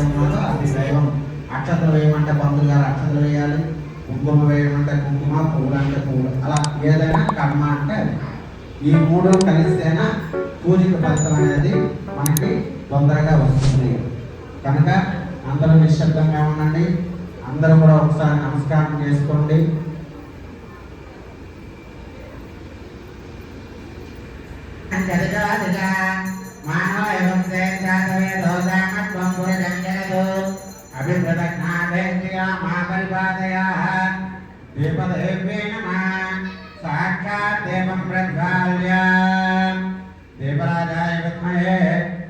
ఏదైతే అది దైవం. అక్షతలు వేయమంటే పంతులు గారు అక్షతలు వేయాలి కుంకుమ వేయమంటే కుంకుమ పువ్వులు అంటే పువ్వులు. అలా ఏదైనా కర్మ అంటే ఈ మూడు కలిస్తేనా పూజకు ఫలితం అనేది మనకి తొందరగా వస్తుంది. కనుక అందరూ నిశ్శబ్దంగా ఉండండి. అందరూ కూడా ఒకసారి నమస్కారం చేసుకోండి. And. शतघ्नादेन्द्रिया मातरिपादयाः। देवदेव्ये नमः साक्षात् देवं प्रज्वाल्य। देवराजाय विद्महे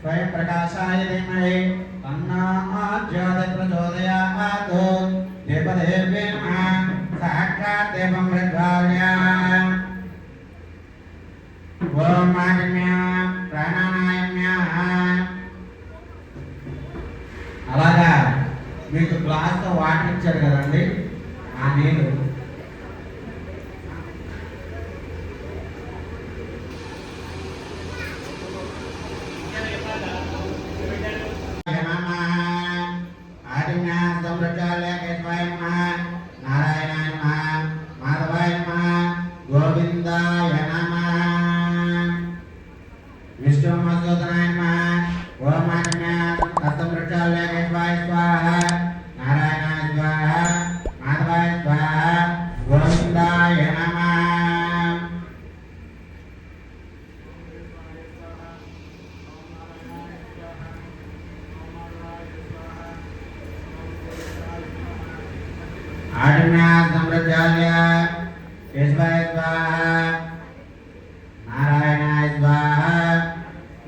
स्वयं प्रकाशाय धीमहि। तन्नामज्योतिप्रचोदयात् देवदेव्ये नमः साक्षात् देवं प्रज्वाल्य। వాటర్ ఇచ్చారు కదండి ఆ నీళ్ళు నారాయణ మాధవాయ గోవిందాయ నమ आडम्यासम्रजाल्य केशवाय स्वाहा नारायणाय स्वाहा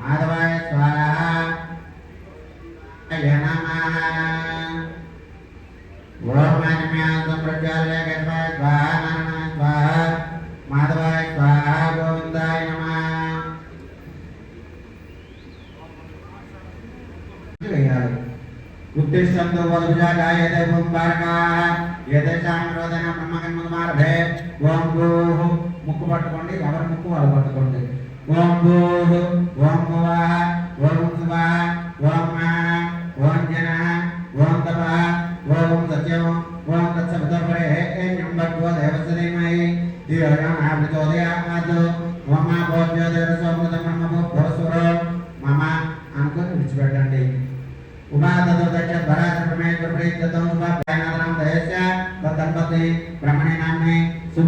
माधवाय स्वाहा नमः ओम आडम्यासम्रजाल्य केशवाय स्वाहा नारायणाय स्वाहा माधवाय स्वाहा गोविन्दाय नमः तो वल्भुजा गायते ओंकारकाः వదుజాగాయ దేవం ఓం ముక్కు పట్టుకోండి ఎవరి ముక్కు వాళ్ళు పట్టుకోండి. ఓం భూః ఓం భువః. ఓం శుభః ఓం మహః ఓం జనః. ఓం తపః. ఓం సత్యం. ఓం తత్సవితుర్వరే ఏన్యం భగవో దేవస్య ధీమహి ధియో ఓం మా భోజ్యోతిరసోమృతం బ్రహ్మ భోస్వరో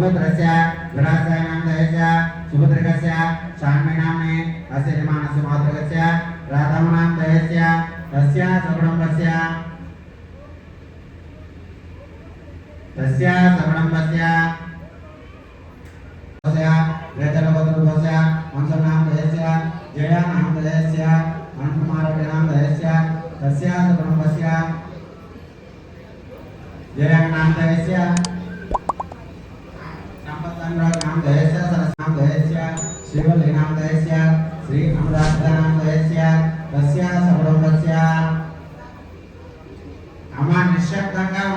सुभद्रस्य विराजस्य नामधेयस्य सुभद्रकस्य शान्मयनामे अस्य यमानस्य मातृकस्य राधामनामधेयस्य तस्य सकुटुम्बस्य तस्य सकुटुम्बस्य वेदलभद्रुभस्य वंशनामधेयस्य जयानामधेयस्य अनन्तकुमारनामधेयस्य तस्य सकुटुम्बस्य जयानामधेयस्य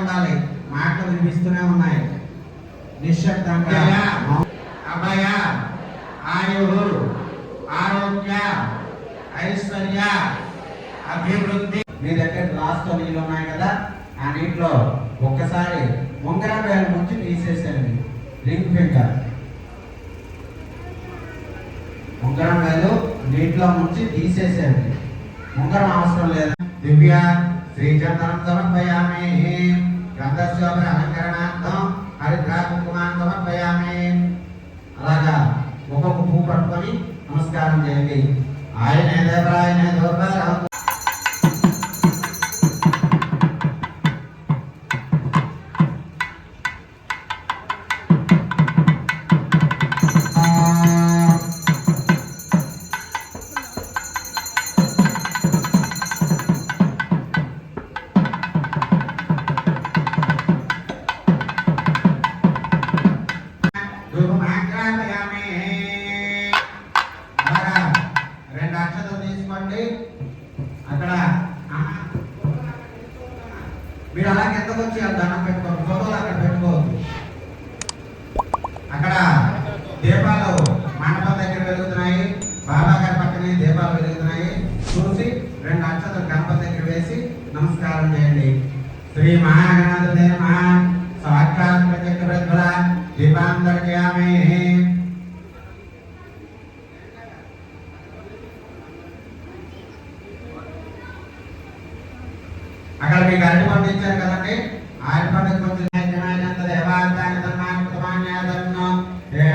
ఉండాలి. మాటలు వినిపిస్తూనే ఉన్నాయి. నిశ్శబ్దంగా. అభయ ఆయు ఆరోగ్య. ఐశ్వర్య. అభివృద్ధి. మీ దగ్గర నీళ్ళు ఉన్నాయి కదా? ఆ నీటిలో ఒక్కసారి ఉంగరం వేల నుంచి తీసేసేయండి. Ring finger. ఉంగరం వేలు నీటిలో ముంచి తీసేసేయండి. ఉంగరం అవసరం లేదు. దివ్య శ్రీచందనం సమర్పయామి గంధశోభ హరిద్రా కుంకుమాన్ని సమర్పయామి అలాగా ఒక్కొక్క పువ్వు పట్టుకొని నమస్కారం చేయండి ఆయనే దేవరాయనే దోపారం గణపతి చేయండి శ్రీ మహాగణాధిపతి నమః. సాక్షాత్ ప్రత్యక్ష దీపాం అక్కడ మీకు అరటి పండు ఇచ్చారు కదండి. అరటి పండుగ కొంచెం జనాయనంత దేవాలయాన్ని ధర్మాన్ని కృతమాన్యాదన్ను ఏ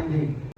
కార్యక్రమం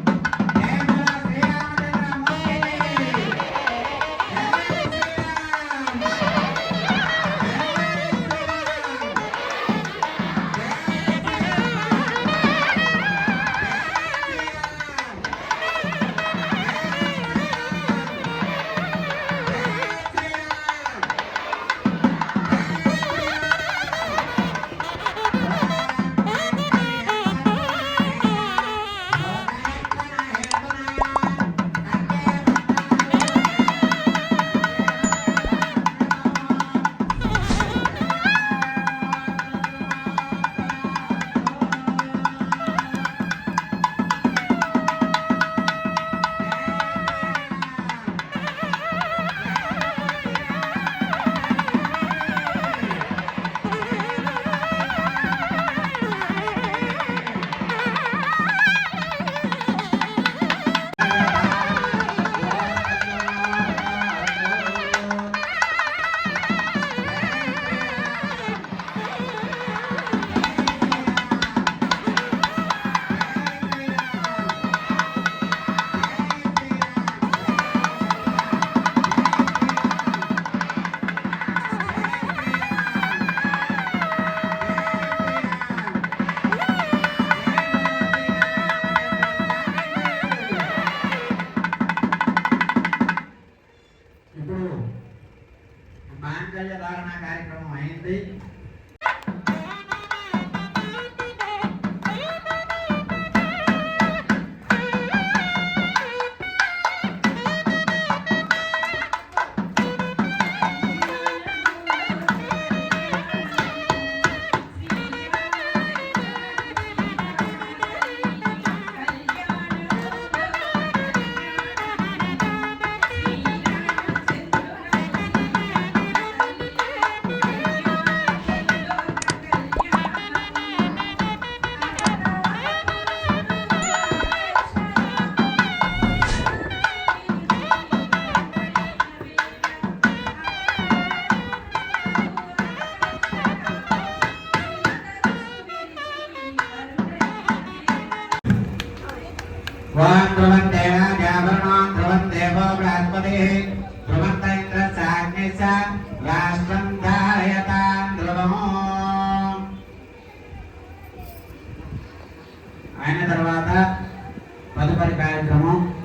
వాం ధ్రువందేవ జాగరణాం ధ్రువందేవో బృహస్పతిः. ధ్రువంత ఇంద్రస్యాగ్నిశ్చ రాష్ట్రం ధారయతాం ధ్రువము. అయిన తర్వాత తదుపరి కార్యక్రమం